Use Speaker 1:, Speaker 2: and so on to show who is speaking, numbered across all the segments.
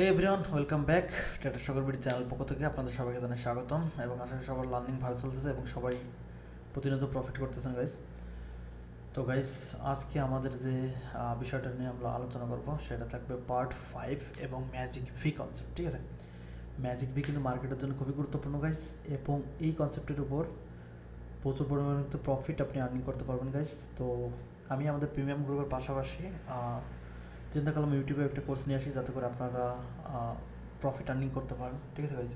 Speaker 1: Hey everyone welcome back Tata BD channel পক্ষ থেকে আপনাদের সবাইকে জানাই স্বাগতম এবং আশা করি সবার লার্নিং ভালো চলতেছে এবং সবাই প্রতিনিয়ত প্রফিট করতেছেন গাইস তো গাইস আজকে আমাদের যে বিষয়টা নিয়ে আমরা আলোচনা করব সেটা থাকবে পার্ট ফাইভ এবং ম্যাজিক ভি কনসেপ্ট ঠিক আছে? ম্যাজিক ভি কিন্তু মার্কেটের জন্য খুবই গুরুত্বপূর্ণ গাইস এবং এই কনসেপ্টের উপর প্রচুর পরিমাণে কিন্তু প্রফিট আপনি আর্নিং করতে পারবেন গাইস তো, আমি আমাদের প্রিমিয়াম গ্রুপের পাশাপাশি চিন্তা করলাম ইউটিউবে একটা কোর্স নিয়ে আসি, যাতে করে আপনারা প্রফিট আর্নিং করতে পারেন। ঠিক আছে গাইজ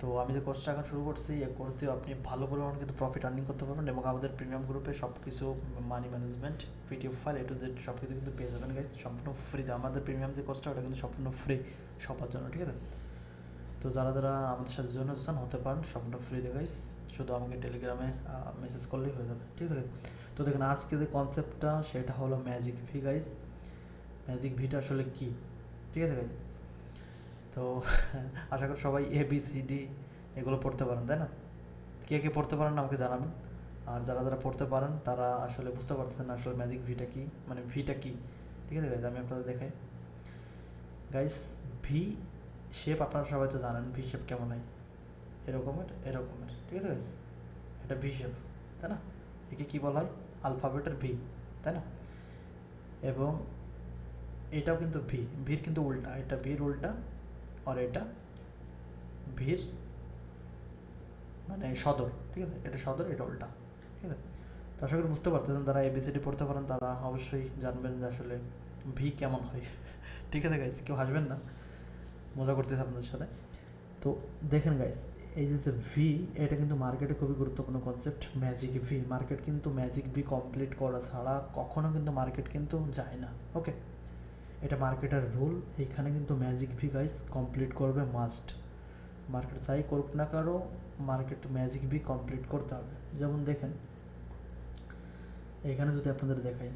Speaker 1: তো আমি যে কোর্সটা এখন শুরু করছি, এই কোর্স দিয়ে আপনি ভালো পরিমাণে কিন্তু প্রফিট আর্নিং করতে পারবেন এবং আমাদের প্রিমিয়াম গ্রুপে সব কিছু money management PDF file A to Z সব কিছু কিন্তু পেয়ে যাবেন গাইজ সম্পূর্ণ ফ্রিতে আমাদের প্রিমিয়াম যে কোর্সটা ওটা কিন্তু সম্পূর্ণ ফ্রি সবার জন্য, ঠিক আছে? তো যারা যারা আমাদের সাথে জন্য চান, হতে পারেন, সম্পূর্ণ ফ্রিতে গাইজ শুধু আমাকে টেলিগ্রামে মেসেজ করলেই হয়ে যাবে, ঠিক আছে? তো দেখেন, আজকে যে কনসেপ্টটা সেটা হলো ম্যাজিক ফি গাইজ ম্যাজিক ভিটা আসলে কি? ঠিক আছে গাইজ তো আশা করি সবাই এ বি সি ডি এগুলো পড়তে পারেন, তাই না? কে কে পড়তে পারেন আমাকে জানাবেন। আর যারা যারা পড়তে পারেন, তারা আসলে বুঝতে পারতেছেন না আসলে ম্যাজিক ভিটা কি মানে ভিটা কি। ঠিক আছে গাইজ আমি আপনাদের দেখাই। গাইজ ভি শেপ আপনারা সবাই তো জানেন ভি শেপ কেমন হয়? এরকমের এরকমের। ঠিক আছে গাইজ এটা ভি শেপ তাই না? একে কী বলা হয়? আলফাবেটের ভি তাই না? এবং এটাও কিন্তু ভি, ভির কিন্তু উল্টা, এটা ভির উল্টা আর এটা ভির মানে সদর, ঠিক আছে? এটা সদর, এটা উল্টা, ঠিক আছে? তো আশা করি বুঝতে পারতেছেন, যারা এবিসিডি পড়তে পারেন, তারা অবশ্যই জানবেন যে আসলে ভি কেমন হয়। ঠিক আছে গাইস কেউ হাসবেন না? মজা করতেছে আপনাদের সাথে। তো দেখেন গাইস এই যে যে ভি এটা কিন্তু মার্কেটে খুবই গুরুত্বপূর্ণ কনসেপ্ট ম্যাজিক ভি মার্কেট কিন্তু ম্যাজিক ভি কমপ্লিট করা ছাড়া কখনো কিন্তু মার্কেট কিন্তু যায় না ওকে এটা মার্কেটের রুল এইখানে কিন্তু ম্যাজিক ভি গাইস কমপ্লিট করবে মাস্ট মার্কেট যাই করুক না কারও মার্কেট ম্যাজিক ভি কমপ্লিট করতে হবে। যেমন দেখেন এখানে যদি আপনাদের দেখাই,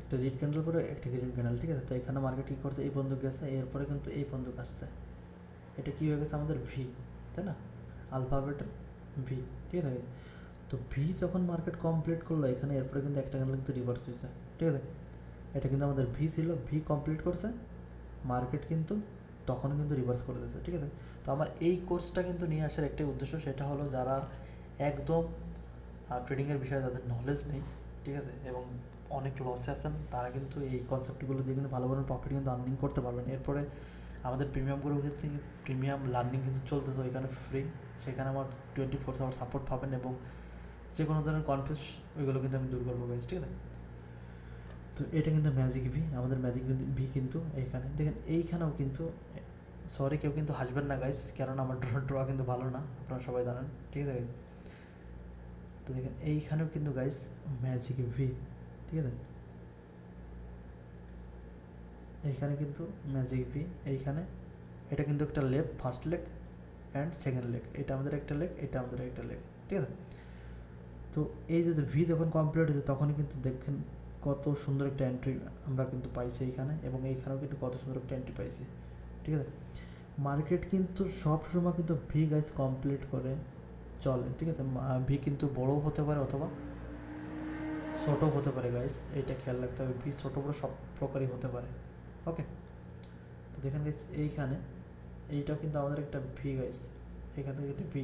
Speaker 1: একটা রেড ক্যান্ডেল পরে একটা গ্রিন ক্যান্ডেল ঠিক আছে? তো এখানে মার্কেট কী করছে? এই বন্দুক গেছে, এরপরে কিন্তু এই বন্দুক আসছে। এটা কী হয়ে গেছে? আমাদের ভি তাই না? আলফাবেটের ভি ঠিক আছে? তো ভি যখন মার্কেট কমপ্লিট করল, এখানে এরপরে কিন্তু একটা ক্যান্ডেল কিন্তু রিভার্স হয়েছে, ঠিক আছে? এটা কিন্তু আমাদের ভি ছিল ভি কমপ্লিট করছে মার্কেট কিন্তু তখন কিন্তু রিভার্স করে দিয়েছে, ঠিক আছে? তো আমার এই কোর্সটা কিন্তু নিয়ে আসার একটাই উদ্দেশ্য সেটা হলো যারা একদম ট্রেডিংয়ের বিষয়ে যাদের নলেজ নেই, ঠিক আছে? এবং অনেক লসে আছেন, তারা কিন্তু এই কনসেপ্টগুলো দিয়ে কিন্তু ভালো ভালো প্রফিট কিন্তু আর্নিং করতে পারবেন। এরপরে আমাদের প্রিমিয়াম গ্রুপ থেকে প্রিমিয়াম লার্নিং কিন্তু চলতেছে ওইখানে ফ্রি সেখানে আমার টোয়েন্টি ফোর আওয়ার সাপোর্ট পাবেন এবং যে কোনো ধরনের কনফিউজ ওইগুলো কিন্তু আমি দূর করব ঠিক আছে? তো এটা কিন্তু ম্যাজিক ভি, আমাদের ম্যাজিক ভি কিন্তু এইখানে। দেখেন, এইখানেও কিন্তু সরি কেউ কিন্তু হাসবেন না গাইস কারণ আমার ড্র কিন্তু ভালো না, আপনারা সবাই জানেন, ঠিক আছে? তো দেখেন, এইখানেও কিন্তু গাইস ম্যাজিক ভি, ঠিক আছে? এইখানে কিন্তু ম্যাজিক ভি, এইখানে। এটা কিন্তু একটা leg first leg and second leg এটা আমাদের একটা লেগ এটা আমাদের একটা লেগ ঠিক আছে? তো এই যে ভি যখন কমপ্লিট হয়েছে, তখনই কিন্তু দেখেন কত সুন্দর একটা এন্ট্রি আমরা কিন্তু পাইছি এইখানে এবং এইখানেও কিন্তু কত সুন্দর একটা এন্ট্রি পাইছি। ঠিক আছে? মার্কেট কিন্তু সব সময় কিন্তু ভি গাইজ কমপ্লিট করে চলে, ঠিক আছে? ভি কিন্তু বড়ও হতে পারে অথবা ছোটো হতে পারে গাইস এইটা খেয়াল রাখতে হবে। ভি ছোটো বড়ো সব প্রকারই হতে পারে। ওকে তো দেখেন গাইস এইখানে এইটাও কিন্তু আমাদের একটা ভি গাইস এখান থেকে একটা ভি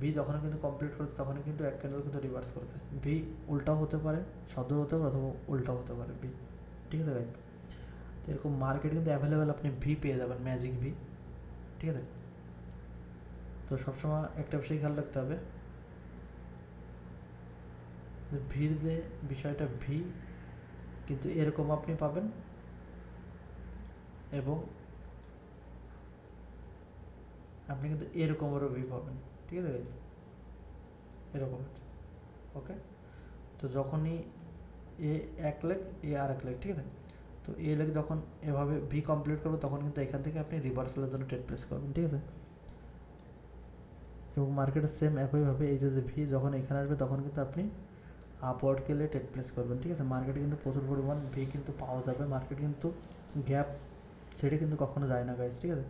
Speaker 1: ভি যখন কিন্তু কমপ্লিট করেছে, তখনই কিন্তু এক ক্যান্ডেল কিন্তু রিভার্স করেছে। ভি উল্টাও হতে পারে, সদর হতে পারে অথবা উল্টাও হতে পারে ভি ঠিক আছে গাইজ তো এরকম মার্কেট কিন্তু অ্যাভেলেবেল আপনি ভি পেয়ে যাবেন ম্যাজিক ভি ঠিক আছে? তো সবসময় একটা বিষয় খেয়াল রাখতে হবে। ভির যে বিষয়টা ভি কিন্তু এরকম আপনি পাবেন এবং আপনি কিন্তু এরকমেরও ভি পাবেন। ঠিক আছে guys? এরকমের ওকে তো যখনই এ এক লেগ এ আর এক লেগ ঠিক আছে? তো এ লেগ যখন এভাবে ভি কমপ্লিট করবে, তখন কিন্তু এখান থেকে আপনি রিভার্সালের জন্য ট্রেড প্লেস করবেন, ঠিক আছে? এবং মার্কেটের সেম একইভাবে এই যে ভি যখন এখানে আসবে, তখন কিন্তু আপনি আপওয়ার্ড কেলে ট্রেড প্লেস করবেন, ঠিক আছে? মার্কেটে কিন্তু প্রচুর পরিমাণ ভি কিন্তু পাওয়া যাবে। মার্কেট কিন্তু গ্যাপ ছেড়ে কিন্তু কখনো যায় না গাইজ ঠিক আছে?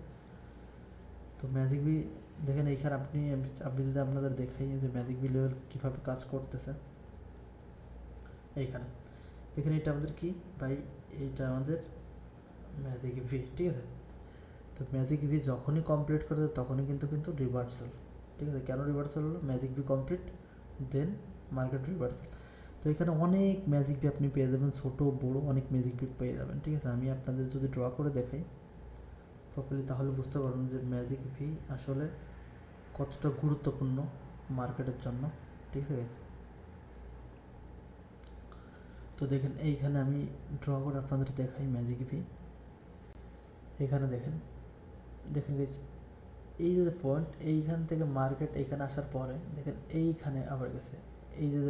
Speaker 1: তো ম্যাজিক বি দেখেন, এইখানে আপনি আপনি যদি আপনাদের দেখাই যে ম্যাজিক বি কীভাবে কাজ করতেছে এইখানে। দেখেন, এটা আমাদের কি? ভাই এইটা আমাদের ম্যাজিক ভি ঠিক আছে? তো ম্যাজিক ভি যখনই কমপ্লিট করে দেয় তখনই কিন্তু কিন্তু রিভার্সাল ঠিক আছে? কেন রিভার্সাল হলো? Magic V complete then market reversal তো এখানে অনেক ম্যাজিক ভি আপনি পেয়ে যাবেন, ছোটো, বড়ো অনেক ম্যাজিক ভি পেয়ে যাবেন, ঠিক আছে? আমি আপনাদের যদি ড্র করে দেখাই প্রপারলি তাহলে বুঝতে পারবেন যে ম্যাজিক ভি আসলে কতটা গুরুত্বপূর্ণ মার্কেটের জন্য? ঠিক আছে? তো দেখেন এইখানে আমি ড্র করে আপনাদের দেখাই ম্যাজিক ভি এখানে দেখেন দেখেন guys, এই যে পয়েন্ট এইখান থেকে মার্কেট এইখানে আসার পরে দেখেন এইখানে আবার গেছে। এই যে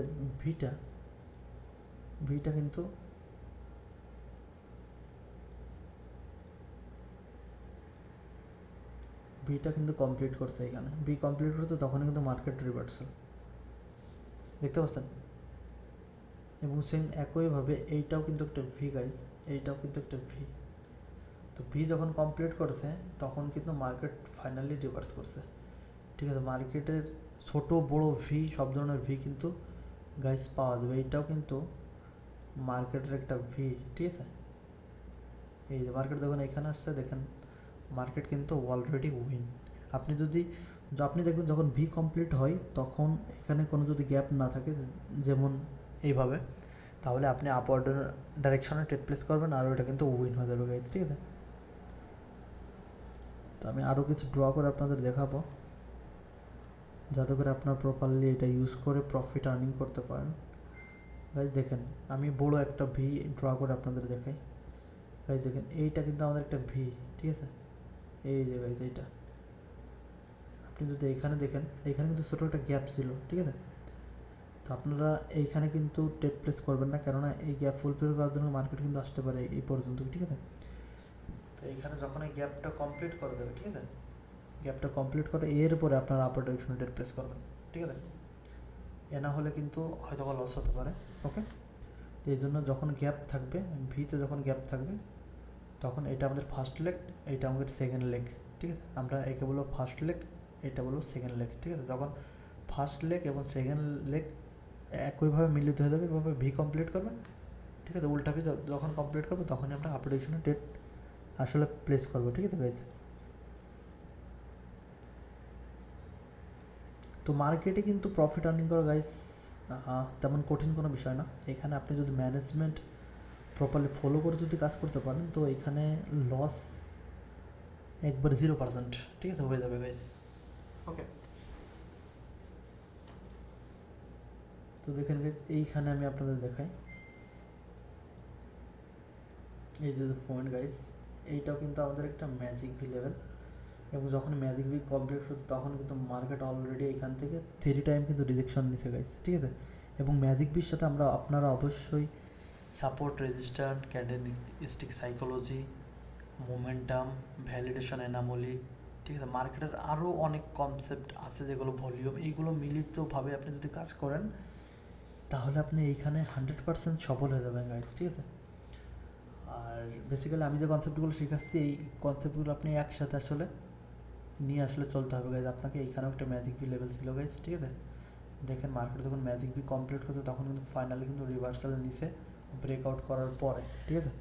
Speaker 1: ভিটা ভিটা কিন্তু বিটা কিন্তু কমপ্লিট করছে এখানে। বি কমপ্লিট করছে তখন কিন্তু মার্কেট রিভার্সাল দেখতে পাচ্ছেন? এবং সেম একইভাবে এইটাও কিন্তু একটা ভি গাইস এইটাও কিন্তু একটা ভি তো ভি যখন কমপ্লিট করেছে, তখন কিন্তু মার্কেট ফাইনালি রিভার্স করছে। ঠিক আছে মার্কেটের ছোট, বড় ভি সব ধরনের ভি কিন্তু গাইস পাওয়া যাবে। এইটাও কিন্তু মার্কেটের একটা ভি ঠিক আছে? এই যে মার্কেট যখন এখানে আসছে, দেখেন মার্কেট কিন্তু অলরেডি উইন আপনি যদি আপনি দেখবেন যখন ভি কমপ্লিট হয়, তখন এখানে কোনো যদি গ্যাপ না থাকে, যেমন এইভাবে, তাহলে আপনি আপওয়ার্ড ডাইরেকশনে ট্রেড প্লেস করবেন আর ওটা কিন্তু উইন হয়ে যাবে গাইজ ঠিক আছে? তো আমি আরও কিছু ড্র করে আপনাদের দেখাবো, যাতে করে আপনার প্রপারলি এটা ইউজ করে প্রফিট আর্নিং করতে পারেন। গাইজ দেখেন, আমি বড় একটা ভি ড্র করে আপনাদের দেখাই। গাইজ দেখেন, এইটা কিন্তু আমাদের একটা ভি ঠিক আছে? এই যে গাইজ এইটা। আপনি যদি এখানে দেখেন, এখানে কিন্তু ছোটো একটা গ্যাপ ছিল, ঠিক আছে? তো আপনারা এইখানে কিন্তু টেট প্লেস করবেন না, কেননা এই গ্যাপ ফুলফিল করার জন্য মার্কেট কিন্তু আসতে পারে এই পর্যন্ত, ঠিক আছে? তো এইখানে যখন এই গ্যাপটা কমপ্লিট করে দেবে, ঠিক আছে? গ্যাপটা কমপ্লিট করে এরপরে আপনারা আপার ডিরেকশনে টেট প্লেস করবেন, ঠিক আছে? এ না হলে কিন্তু হয়তো লস হতে পারে ওকে তো এই জন্য যখন গ্যাপ থাকবে, ভিতে যখন গ্যাপ থাকবে তখন এটা আমাদের ফার্স্ট লেগ এটা আমাদের সেকেন্ড লেগ ঠিক আছে? আমরা একে বলব ফার্স্ট লেগ এটা বলব সেকেন্ড লেগ ঠিক আছে? যখন ফার্স্ট লেগ এবং সেকেন্ড লেগ একইভাবে মিলিত হয়ে যাবে, এভাবে ভি কমপ্লিট করবেন, ঠিক আছে? উল্টা ভি যখন কমপ্লিট করবে, তখনই আমরা আপডেশনে ডেট আসলে প্লেস করব, ঠিক আছে গাইজ তো মার্কেটে কিন্তু প্রফিট আর্নিং করা গাইস তেমন কঠিন কোনো বিষয় না। এখানে আপনি যদি ম্যানেজমেন্ট প্রপারলি ফলো করে যদি কাজ করতে পারেন তো এখানে লস একবার জিরো পার্সেন্ট ঠিক আছে? হয়ে যাবে গাইস ওকে তো দেখেন এইখানে আমি আপনাদের দেখাই। এই যে পয়েন্ট গাইস এইটাও কিন্তু আমাদের একটা ম্যাজিক ভি লেভেল এবং যখন ম্যাজিক উইক কমপ্লিট হচ্ছে তখন কিন্তু মার্কেট অলরেডি এখান থেকে থ্রি টাইম কিন্তু রিজেকশন নিতে গেছে ঠিক আছে? এবং ম্যাজিক বির সাথে আমরা আপনারা অবশ্যই support resistant candlestick psychology momentum validation anomaly ঠিক আছে? মার্কেটের আরও অনেক কনসেপ্ট আছে যেগুলো ভলিউম এইগুলো মিলিতভাবে আপনি যদি কাজ করেন, তাহলে আপনি এইখানে হান্ড্রেড পার্সেন্ট সফল হয়ে যাবেন গাইজ ঠিক আছে? আর বেসিক্যালি আমি যে কনসেপ্টগুলো শেখাচ্ছি, এই কনসেপ্টগুলো আপনি একসাথে আসলে নিয়ে আসলে চলতে হবে গাইজ আপনাকে এইখানেও একটা ম্যাজিক বি লেভেল ছিল গাইজ ঠিক আছে? দেখেন মার্কেট যখন ম্যাজিক বি কমপ্লিট করছে, তখন কিন্তু ফাইনালি কিন্তু রিভার্সাল নিচে ব্রেকআউট করার পরে, ঠিক আছে?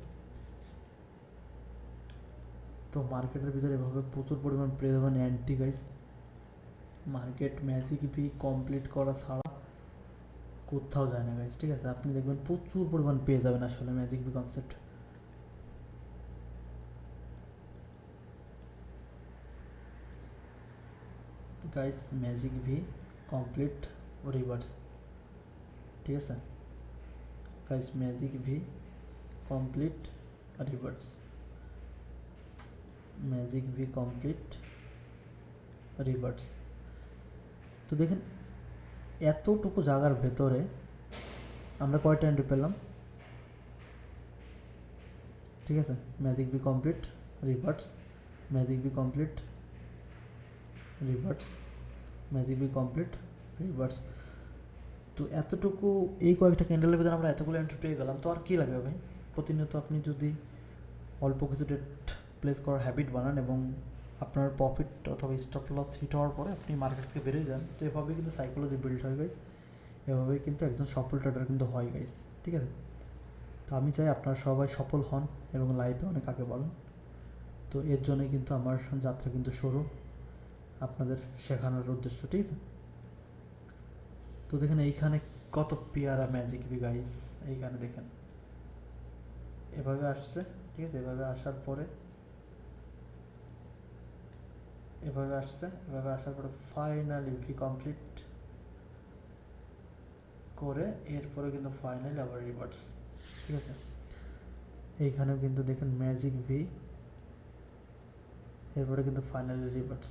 Speaker 1: তো মার্কেটের ভিতরে এভাবে প্রচুর পরিমাণ যাবেন anti guys market magic B complete করা ছাড়া কোথাও যায় না গাইজ ঠিক আছে? আপনি দেখবেন প্রচুর পরিমাণ পেয়ে যাবেন আসলে magic B concept guys magic V complete reverse ঠিক আছে? Guys magic V complete reverse magic V complete reverse তো দেখেন এতটুকু জায়গার ভেতরে আমরা কয়টা এন্ট্রি পেলাম ঠিক আছে magic B complete reverse magic B complete reverse magic B complete reverse তো এতটুকু এই কয়েকটা ক্যান্ডেলের ভিতরে আমরা এতগুলো এন্ট্রি পেয়ে গেলাম, তো আর কী লাগবে ভাই? প্রতিনিয়ত আপনি যদি অল্প কিছু ডেট প্লেস করার হ্যাবিট বানান এবং আপনার প্রফিট অথবা স্টপ লস হিট হওয়ার পরে আপনি মার্কেট থেকে বেরিয়ে যান, তো এভাবেই কিন্তু সাইকোলজি বিল্ড হয় গাইস এভাবেই কিন্তু একজন সফল ট্রেডার কিন্তু হয় গাইস ঠিক আছে? তো আমি চাই আপনারা সবাই সফল হন এবং লাইফে অনেক আগে বাড়ুন। তো এর জন্যই কিন্তু আমার যাত্রা কিন্তু শুরু, আপনাদের শেখানোর উদ্দেশ্য, ঠিক আছে? তো দেখেন এইখানে কত পেয়ারা ম্যাজিক বি গাইস এইখানে দেখেন। এভাবে আসছে, ঠিক আছে? এভাবে আসার পরে, এভাবে আসছে, এভাবে আসার পরে ফাইনালি ভি কমপ্লিট করে এরপরে কিন্তু ফাইনালি আবার রিভার্স ঠিক আছে? এইখানেও কিন্তু দেখেন ম্যাজিক ভি এরপরে কিন্তু ফাইনালি রিভার্স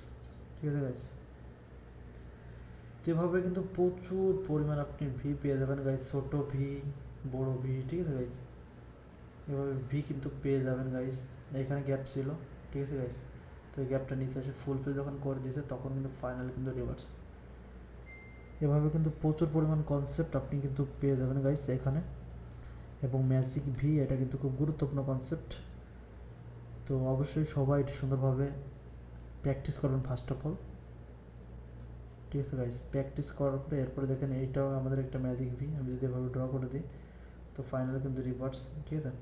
Speaker 1: ঠিক আছে গাইস যেভাবে কিন্তু প্রচুর পরিমাণ আপনি ভি পেয়ে যাবেন গাইস ছোট ভি বড় ভি ঠিক আছে গাইস এভাবে ভি কিন্তু পেয়ে যাবেন গাইস এখানে গ্যাপ ছিল, ঠিক আছে গাইস তো এই গ্যাপটা নিচে এসে ফুল ফুলফিল যখন করে দিয়েছে, তখন কিন্তু ফাইনাল কিন্তু রিভার্স এভাবে কিন্তু প্রচুর পরিমাণ কনসেপ্ট আপনি কিন্তু পেয়ে যাবেন গাইস এখানে। এবং ম্যাজিক ভি এটা কিন্তু খুব গুরুত্বপূর্ণ কনসেপ্ট তো অবশ্যই সবাই এটি সুন্দরভাবে প্র্যাকটিস করবেন ফার্স্ট অফ অল ঠিক আছে গাইস প্র্যাকটিস করার পরে এরপরে দেখেন এইটাও আমাদের একটা ম্যাজিক ভি আমি যদি এভাবে ড্র করে দিই, তো ফাইনাল কিন্তু রিভার্স ঠিক আছে?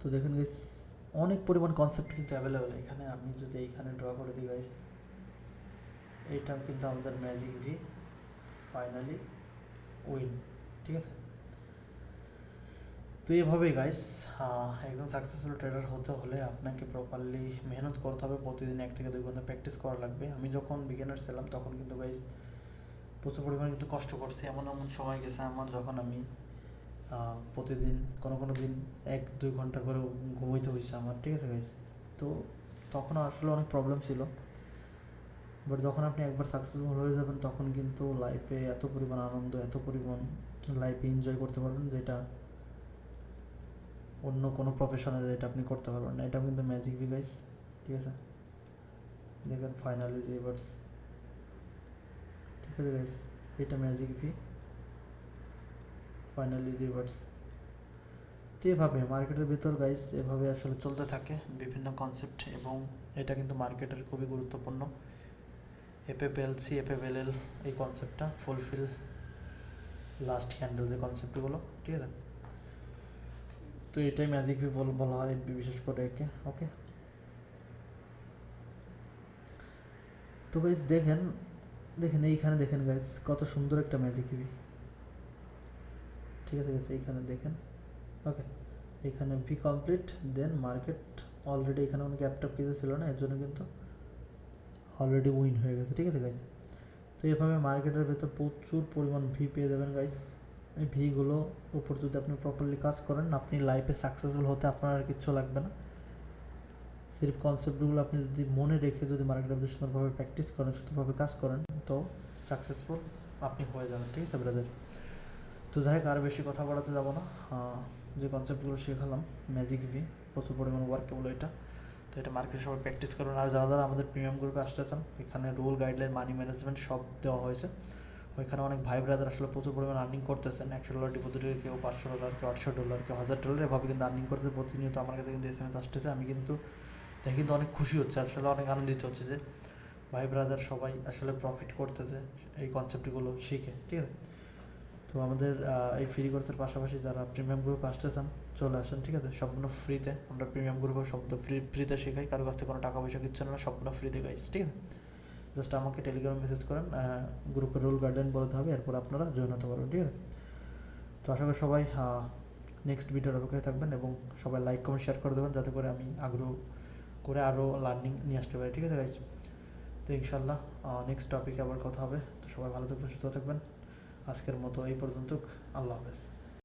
Speaker 1: তো দেখেন গাইস অনেক পরিমাণ কনসেপ্ট কিন্তু অ্যাভেলেবেল এখানে আমি যদি এইখানে ড্র করে দিই গাইস এইটাও কিন্তু আমাদের ম্যাজিক ভি ফাইনালি উইন ঠিক আছে? তো এইভাবেই গাইস একজন সাকসেসফুল ট্রেডার হতে হলে আপনাকে প্রপারলি মেহনত করতে হবে। প্রতিদিন এক থেকে দুই ঘণ্টা প্র্যাকটিস করা লাগবে। আমি যখন বিগিনার ছিলাম তখন কিন্তু গাইস প্রচুর পরিমাণে কিন্তু কষ্ট করছি। এমন এমন সময় গেছে আমার যখন আমি প্রতিদিন কোনো কোনো দিন এক দুই ঘণ্টা করে ঘুমাইতে হয়েছে আমার, ঠিক আছে গাইস তো তখন আসলে অনেক প্রবলেম ছিল। বাট যখন আপনি একবার সাকসেসফুল হয়ে যাবেন তখন কিন্তু লাইফে এত পরিমাণ আনন্দ, এত পরিমাণ লাইফে এনজয় করতে পারবেন যেটা অন্য কোনো প্রফেশনের এটা আপনি করতে পারবেন না। এটা কিন্তু ম্যাজিক বি গাইস ঠিক আছে? দেখেন ফাইনালি রিভার্স ঠিক আছে গাইস এটা ম্যাজিক ভি ফাইনালি রিভার্স তো এভাবে মার্কেটের ভিতর গাইস এভাবে আসলে চলতে থাকে বিভিন্ন কনসেপ্ট এবং এটা কিন্তু মার্কেটের খুবই গুরুত্বপূর্ণ। এপেপিএলসি এপেপিএল এই কনসেপ্টটা ফুলফিল লাস্ট ক্যান্ডেল যে কনসেপ্টগুলো ঠিক আছে? তো এটাই ম্যাজিক ভি বল- বলা হয়, বিশেষ করে একে ওকে তো গাইজ দেখেন দেখেন, এইখানে দেখেন গাইজ কত সুন্দর একটা ম্যাজিক ভি ঠিক আছে গাইজ এইখানে দেখেন ওকে এখানে V complete then market already এখানে কোনো গ্যাপ ট্যাপ কিছু ছিল না, এর জন্য কিন্তু অলরেডি উইন হয়ে গেছে, ঠিক আছে গাইজ তো এভাবে মার্কেটের ভেতর প্রচুর পরিমাণ ভি পেয়ে যাবেন গাইজ ভিগুলো উপর যদি আপনি প্রপারলি কাজ করেন, আপনি লাইফে সাকসেসফুল হতে আপনার আর কিচ্ছু লাগবে না। সিরিফ কনসেপ্টগুলো আপনি যদি মনে রেখে যদি মার্কেটের মধ্যে সুন্দরভাবে প্র্যাকটিস করেন সুন্দরভাবে কাজ করেন, তো সাকসেসফুল আপনি হয়ে যাবেন, ঠিক আছে ব্রাদার তো যাই হোক, আর বেশি কথা বলাতে যাব না। যে কনসেপ্টগুলো শেখালাম ম্যাজিক ভি প্রচুর পরিমাণ ওয়ার্কেবল এটা। তো এটা মার্কেটে সবাই প্র্যাকটিস করুন। আর যারা যারা আমাদের প্রিমিয়াম গ্রুপে আসতে চান, এখানে রুল গাইডলাইন মানি ম্যানেজমেন্ট সব দেওয়া হয়েছে। ওইখানে অনেক ভাই ব্রাদার আসলে প্রচুর পরিমাণ আর্নিং করতেছেন। একশো ডলার ডিপোজিটে কেউ পাঁচশো ডলার কেউ আটশো ডলার কেউ হাজার ডলার এভাবে কিন্তু আর্নিং করতে প্রতিনিয়ত আমার কাছে কিন্তু এস এম এস আসতেছে। আমি কিন্তু দেখে কিন্তু অনেক খুশি হচ্ছে, আসলে অনেক আনন্দিত হচ্ছে যে ভাই ব্রাদার সবাই আসলে প্রফিট করতেছে, এই কনসেপ্টগুলো শিখে, ঠিক আছে? তো আমাদের এই ফ্রি কোর্সের পাশাপাশি যারা প্রিমিয়াম গ্রুপে আসতে চান চলে আসেন, ঠিক আছে? সম্পূর্ণ ফ্রিতে আমরা প্রিমিয়াম গ্রুপে সম্পূর্ণ ফ্রি ফ্রিতে শেখাই। কারও কাছ থেকে কোনো টাকা পয়সা কিচ্ছু না, সম্পূর্ণ ফ্রিতে গাইস ঠিক আছে? জাস্ট আমাকে টেলিগ্রামে মেসেজ করেন গ্রুপের রুল গার্ডেন বলতে হবে, এরপর আপনারা জয়েন হতে পারবেন, ঠিক আছে? তো আশা করি সবাই নেক্সট ভিডিওর অপেক্ষায় থাকবেন এবং সবাই লাইক কমেন্ট শেয়ার করে দেবেন, যাতে করে আমি আগ্রহ করে আরও লার্নিং নিয়ে আসতে পারি, ঠিক আছে গাইস তো ইনশাল্লাহ নেক্সট টপিকে আবার কথা হবে। তো সবাই ভালো থাকবেন, সুস্থ থাকবেন। আজকের মতো এই পর্যন্ত আল্লাহ হাফেজ।